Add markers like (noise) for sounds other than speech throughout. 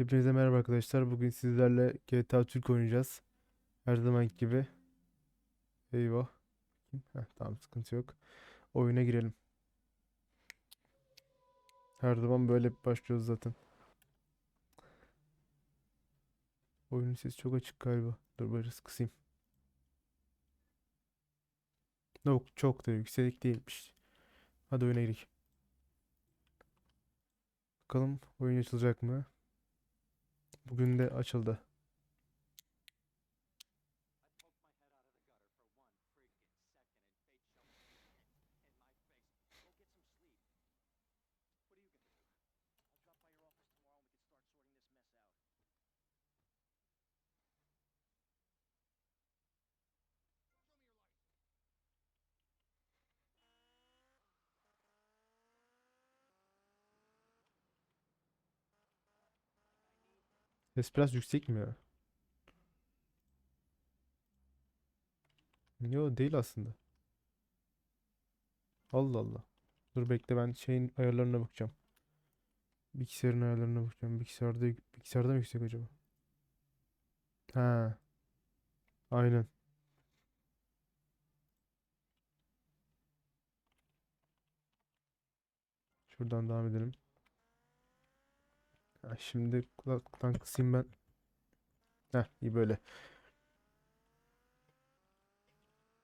Hepinize merhaba arkadaşlar. Bugün sizlerle GTA Türk oynayacağız. Her zamanki gibi. Eyvah. Heh, tamam sıkıntı yok. Oyuna girelim. Her zaman böyle başlıyoruz zaten. Oyunun sesi çok açık galiba. Dur biraz kısayım. Yok çok da yüksek değilmiş. Hadi oyuna girelim. Bakalım oyun açılacak mı? Bugün de açıldı. Ses biraz yüksek mi? Yo değil aslında. Allah Allah. Dur bekle ben şeyin ayarlarına bakacağım. Bilgisayarın ayarlarına bakacağım. Bilgisayarda bilgisayarda mı yüksek acaba? Ha, aynen. Şuradan devam edelim. Ha, şimdi kulaklıktan kısayım ben. Heh, iyi böyle.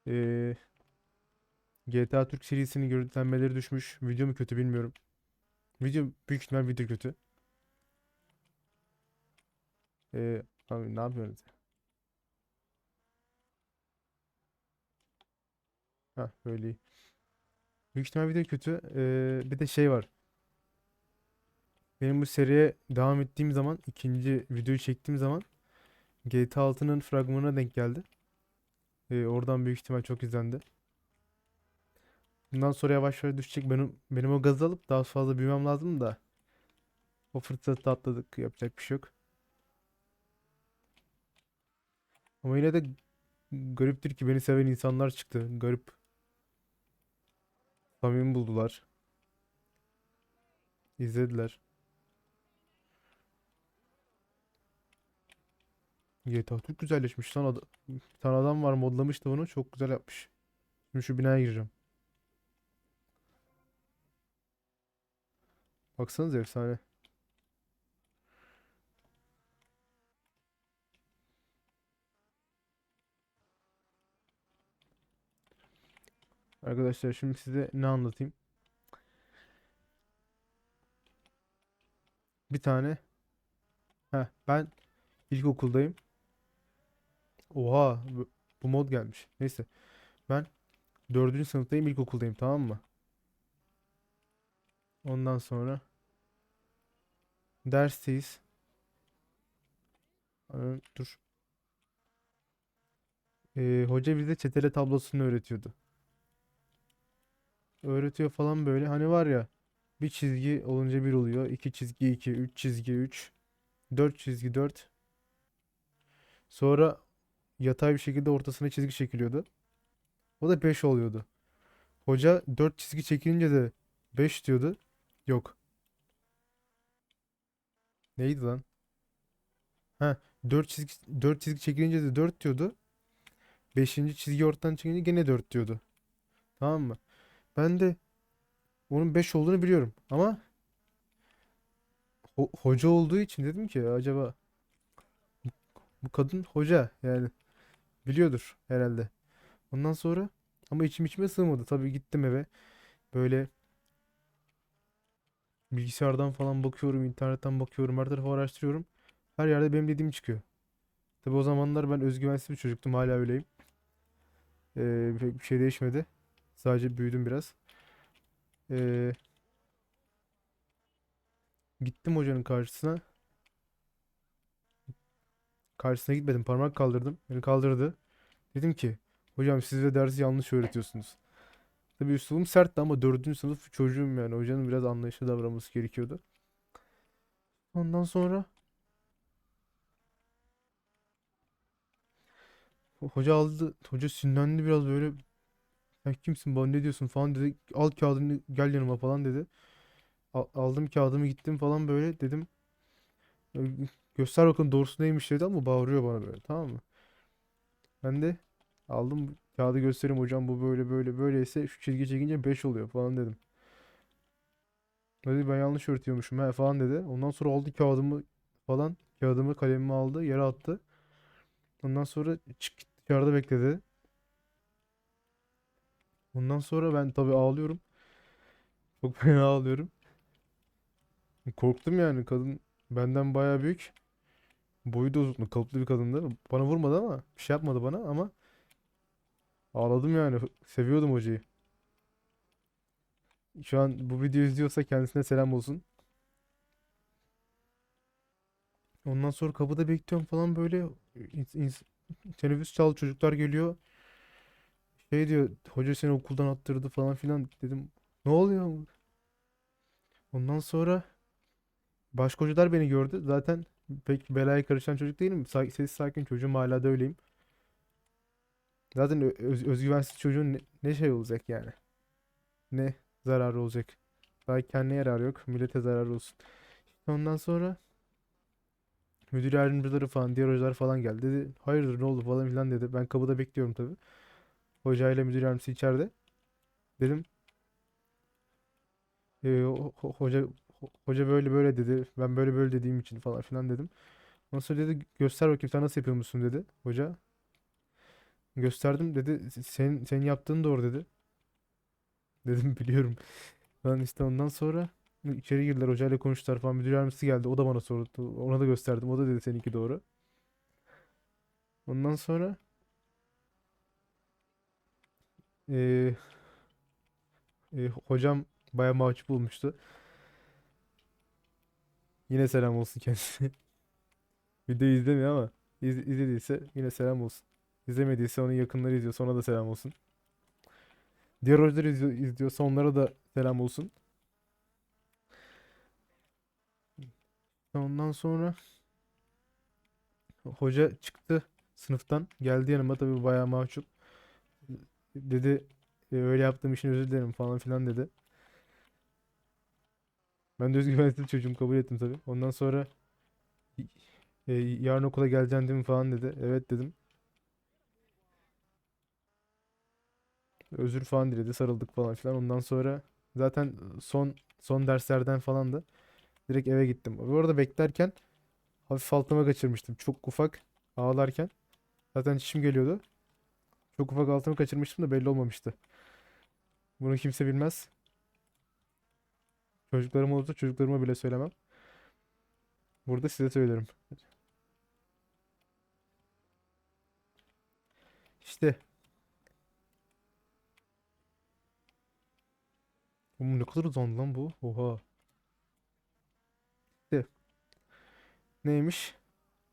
Ee, GTA Türk serisinin görüntülenmeleri düşmüş. Video mu kötü bilmiyorum. Video büyük ihtimal video kötü. Ee, abi ne yapıyoruz? Ha böyle iyi. Büyük ihtimal video kötü. Ee, bir de şey var. Benim bu seriye devam ettiğim zaman ikinci videoyu çektiğim zaman GTA 6'nın fragmanına denk geldi. Ee, oradan büyük ihtimal çok izlendi. Bundan sonra yavaş yavaş düşecek. Benim benim o gazı alıp daha fazla büyümem lazım da. O fırsatı atladık. Yapacak bir şey yok. Ama yine de gariptir ki beni seven insanlar çıktı. Garip. Samimi buldular. İzlediler. GTA çok güzelleşmiş lan. Ad bir tane adam var modlamıştı bunu. Çok güzel yapmış. Şimdi şu binaya gireceğim. Baksanıza efsane. Arkadaşlar şimdi size ne anlatayım? Bir tane. Heh, ben ilkokuldayım. Oha bu, mod gelmiş. Neyse. Ben dördüncü sınıftayım ilkokuldayım tamam mı? Ondan sonra dersteyiz. Dur. Ee, hoca bize çetele tablosunu öğretiyordu. Öğretiyor falan böyle. Hani var ya bir çizgi olunca bir oluyor. iki çizgi iki, üç çizgi üç, dört çizgi dört. Sonra yatay bir şekilde ortasına çizgi çekiliyordu. O da 5 oluyordu. Hoca 4 çizgi çekilince de 5 diyordu. Yok. Neydi lan? Ha 4 çizgi 4 çizgi çekilince de 4 diyordu. Beşinci çizgi ortadan çekilince gene 4 diyordu. Tamam mı? Ben de onun 5 olduğunu biliyorum ama ho- hoca olduğu için dedim ki acaba bu kadın hoca yani biliyordur herhalde. Ondan sonra ama içim içime sığmadı. Tabii gittim eve. Böyle bilgisayardan falan bakıyorum, internetten bakıyorum, her tarafı araştırıyorum. Her yerde benim dediğim çıkıyor. Tabii o zamanlar ben özgüvensiz bir çocuktum. Hala öyleyim. Ee, pek bir şey değişmedi. Sadece büyüdüm biraz. Ee, gittim hocanın karşısına. Karşısına gitmedim. Parmak kaldırdım. Beni kaldırdı. Dedim ki hocam siz de dersi yanlış öğretiyorsunuz. Tabii üslubum sertti ama dördüncü sınıf çocuğum yani. Hocanın biraz anlayışlı davranması gerekiyordu. Ondan sonra ho- hoca aldı. Hoca sinirlendi biraz böyle. Sen kimsin bana ne diyorsun falan dedi. Al kağıdını gel yanıma falan dedi. Al- aldım kağıdımı gittim falan böyle dedim. Göster bakın doğrusu neymiş dedi ama bağırıyor bana böyle tamam mı? Ben de aldım kağıdı göstereyim hocam bu böyle böyle böyleyse şu çizgi çekince 5 oluyor falan dedim. Dedi ben yanlış öğretiyormuşum he falan dedi. Ondan sonra aldı kağıdımı falan kağıdımı kalemimi aldı yere attı. Ondan sonra çık dışarıda bekledi. Ondan sonra ben tabii ağlıyorum. Çok fena ağlıyorum. Korktum yani kadın benden bayağı büyük. Boyu da uzun, kalıplı bir kadındı. Bana vurmadı ama bir şey yapmadı bana ama ağladım yani. Seviyordum hocayı. Şu an bu videoyu izliyorsa kendisine selam olsun. Ondan sonra kapıda bekliyorum falan böyle teneffüs çal çocuklar geliyor. Şey diyor hoca seni okuldan attırdı falan filan dedim. Ne oluyor? Ondan sonra başka hocalar beni gördü. Zaten pek belaya karışan çocuk değilim. Sa- Sessiz sakin çocuğum hala da öyleyim. Zaten öz- özgüvensiz çocuğun ne, ne şey olacak yani? Ne zararı olacak? Belki kendine yararı yok. Millete zararı olsun. Ondan sonra müdür yardımcıları falan diğer hocalar falan geldi. Dedi hayırdır ne oldu falan filan dedi. Ben kapıda bekliyorum tabii. Hocayla müdür yardımcısı içeride. Dedim "Ee, ho- ho- hoca ho- hoca böyle böyle dedi. Ben böyle böyle dediğim için falan filan dedim. Ondan sonra dedi göster bakayım sen nasıl yapıyormuşsun dedi hoca. Gösterdim dedi senin senin yaptığın doğru dedi. Dedim (laughs) biliyorum. Ben işte ondan sonra içeri girdiler hocayla konuştular falan. Müdür yardımcısı geldi. O da bana sordu. Ona da gösterdim. O da dedi seninki doğru. Ondan sonra eee, e, hocam baya mahcup olmuştu. Yine selam olsun kendisine. (laughs) Videoyu izlemiyor ama iz, izlediyse yine selam olsun. İzlemediyse onun yakınları izliyorsa ona da selam olsun. Diğer hocalar izliyor, izliyorsa onlara da selam olsun. Ondan sonra hoca çıktı sınıftan. Geldi yanıma tabii bayağı mahcup. Dedi "E, öyle yaptığım için özür dilerim falan filan dedi. Ben de özgüvensiz çocuğum kabul ettim tabii. Ondan sonra "E, yarın okula geleceksin değil mi falan dedi. Evet dedim. Özür falan diledi. Sarıldık falan filan. Ondan sonra zaten son son derslerden falan da direkt eve gittim. Bu arada beklerken hafif altıma kaçırmıştım. Çok ufak ağlarken. Zaten çişim geliyordu. Çok ufak altımı kaçırmıştım da belli olmamıştı. Bunu kimse bilmez. Çocuklarım olursa çocuklarıma bile söylemem. Burada size söylerim. İşte. Oğlum ne kadar uzandı lan bu? Oha. İşte. Neymiş?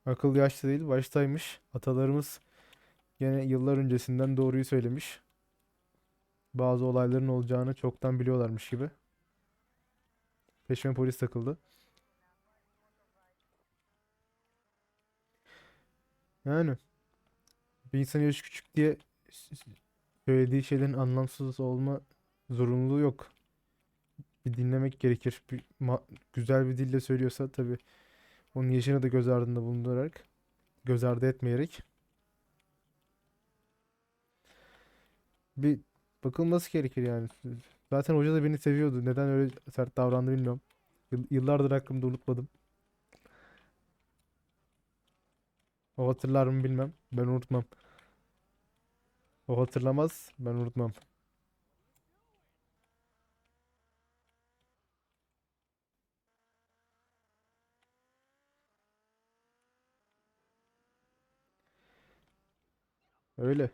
Akıl yaşta değil baştaymış. Atalarımız gene yıllar öncesinden doğruyu söylemiş. Bazı olayların olacağını çoktan biliyorlarmış gibi. Peşime polis takıldı. Yani bir insan yaşı küçük diye söylediği şeylerin anlamsız olma zorunluluğu yok. Bir dinlemek gerekir. Bir güzel bir dille söylüyorsa tabii onun yaşını da göz ardında bulundurarak, göz ardı etmeyerek bir bakılması gerekir yani. Zaten hoca da beni seviyordu. Neden öyle sert davrandı bilmiyorum. Yıl- Yıllardır aklımda unutmadım. O hatırlar mı bilmem. Ben unutmam. O hatırlamaz. Ben unutmam. Öyle.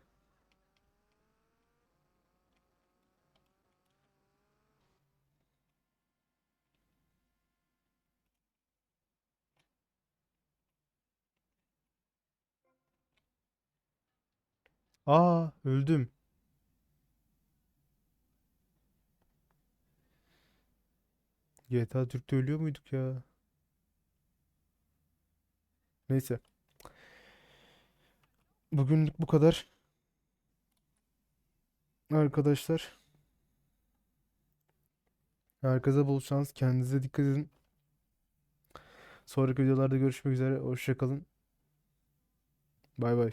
Aa öldüm. GTA Türk'te ölüyor muyduk ya? Neyse. Bugünlük bu kadar. Arkadaşlar. Herkese bol şans. Kendinize dikkat edin. Sonraki videolarda görüşmek üzere. Hoşça kalın. Bay bay.